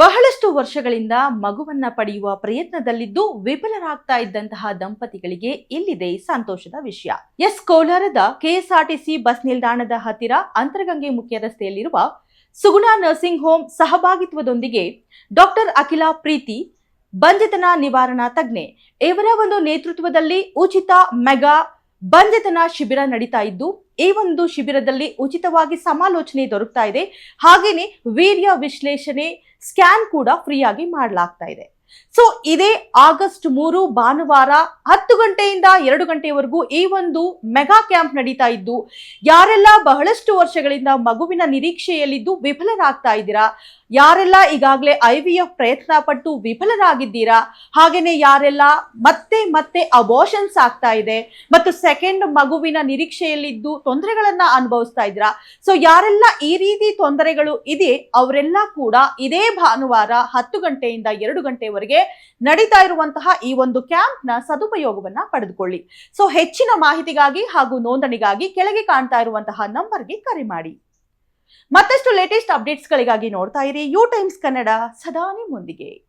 ಬಹಳಷ್ಟು ವರ್ಷಗಳಿಂದ ಮಗುವನ್ನ ಪಡೆಯುವ ಪ್ರಯತ್ನದಲ್ಲಿದ್ದು ವಿಫಲರಾಗ್ತಾ ಇದ್ದಂತಹ ದಂಪತಿಗಳಿಗೆ ಇಲ್ಲಿದೆ ಸಂತೋಷದ ವಿಷಯ. ಎಸ್ ಕೋಲಾರದ ಕೆಎಸ್ಆರ್ಟಿಸಿ ಬಸ್ ನಿಲ್ದಾಣದ ಹತ್ತಿರ ಅಂತರಗಂಗೆ ಮುಖ್ಯ ರಸ್ತೆಯಲ್ಲಿರುವ ಸುಗುಣ ನರ್ಸಿಂಗ್ ಹೋಮ್ ಸಹಭಾಗಿತ್ವದೊಂದಿಗೆ ಡಾಕ್ಟರ್ ಅಖಿಲ ಪ್ರೀತಿ, ಬಂಜೆತನ ನಿವಾರಣಾ ತಜ್ಞೆ ಇವರ ಒಂದು ನೇತೃತ್ವದಲ್ಲಿ ಉಚಿತ ಮೆಗಾ ಬಂಜೆತನ ಶಿಬಿರ ನಡೀತಾ ಇದ್ದು ಈ ಒಂದು ಶಿಬಿರದಲ್ಲಿ ಉಚಿತವಾಗಿ ಸಮಾಲೋಚನೆ ದೊರಕ್ತಾ ಇದೆ. ಹಾಗೇನೆ ವೀರ್ಯ ವಿಶ್ಲೇಷಣೆ ಸ್ಕ್ಯಾನ್ ಕೂಡ ಫ್ರೀಯಾಗಿ ಮಾಡಲಾಗ್ತಾ ಇದೆ. ಸೊ ಇದೇ ಆಗಸ್ಟ್ ಮೂರು, ಭಾನುವಾರ ಹತ್ತು ಗಂಟೆಯಿಂದ ಎರಡು ಗಂಟೆಯವರೆಗೂ ಈ ಒಂದು ಮೆಗಾ ಕ್ಯಾಂಪ್ ನಡೀತಾ ಇದ್ದು, ಯಾರೆಲ್ಲ ಬಹಳಷ್ಟು ವರ್ಷಗಳಿಂದ ಮಗುವಿನ ನಿರೀಕ್ಷೆಯಲ್ಲಿದ್ದು ವಿಫಲರಾಗ್ತಾ ಇದ್ದೀರಾ? ಯಾರೆಲ್ಲ ಈಗಾಗಲೇ ಐ ವಿ ಎಫ್ ಪ್ರಯತ್ನ ಪಟ್ಟು ವಿಫಲರಾಗಿದ್ದೀರಾ? ಹಾಗೆಯೇ ಯಾರೆಲ್ಲ ಮತ್ತೆ ಮತ್ತೆ ಅಬೋಷನ್ಸ್ ಆಗ್ತಾ ಇದೆ, ಮತ್ತು ಸೆಕೆಂಡ್ ಮಗುವಿನ ನಿರೀಕ್ಷೆಯಲ್ಲಿದ್ದು ತೊಂದರೆಗಳನ್ನು ಅನುಭವಿಸ್ತಾ ಇದ್ದೀರಾ? ಸೊ ಯಾರೆಲ್ಲ ಈ ರೀತಿ ತೊಂದರೆಗಳು ಇದೆ, ಅವರೆಲ್ಲ ಕೂಡ ಇದೇ ಭಾನುವಾರ ಹತ್ತು ಗಂಟೆಯಿಂದ ಎರಡು ಗಂಟೆವರೆಗೆ ನಡೀತಾ ಇರುವಂತಹ ಈ ಒಂದು ಕ್ಯಾಂಪ್ನ ಸದುಪಯೋಗವನ್ನ ಪಡೆದುಕೊಳ್ಳಿ. ಸೊ ಹೆಚ್ಚಿನ ಮಾಹಿತಿಗಾಗಿ ಹಾಗೂ ನೋಂದಣಿಗಾಗಿ ಕೆಳಗೆ ಕಾಣ್ತಾ ಇರುವಂತಹ ನಂಬರ್ಗೆ ಕರೆ ಮಾಡಿ. ಮತ್ತಷ್ಟು ಲೇಟೆಸ್ಟ್ ಅಪ್ಡೇಟ್ಸ್ಗಳಿಗಾಗಿ ನೋಡ್ತಾ ಇರಿ. ಯು ಟೈಮ್ಸ್ ಕನ್ನಡ ಸದಾ ನಿಮ್ಮೊಂದಿಗೆ.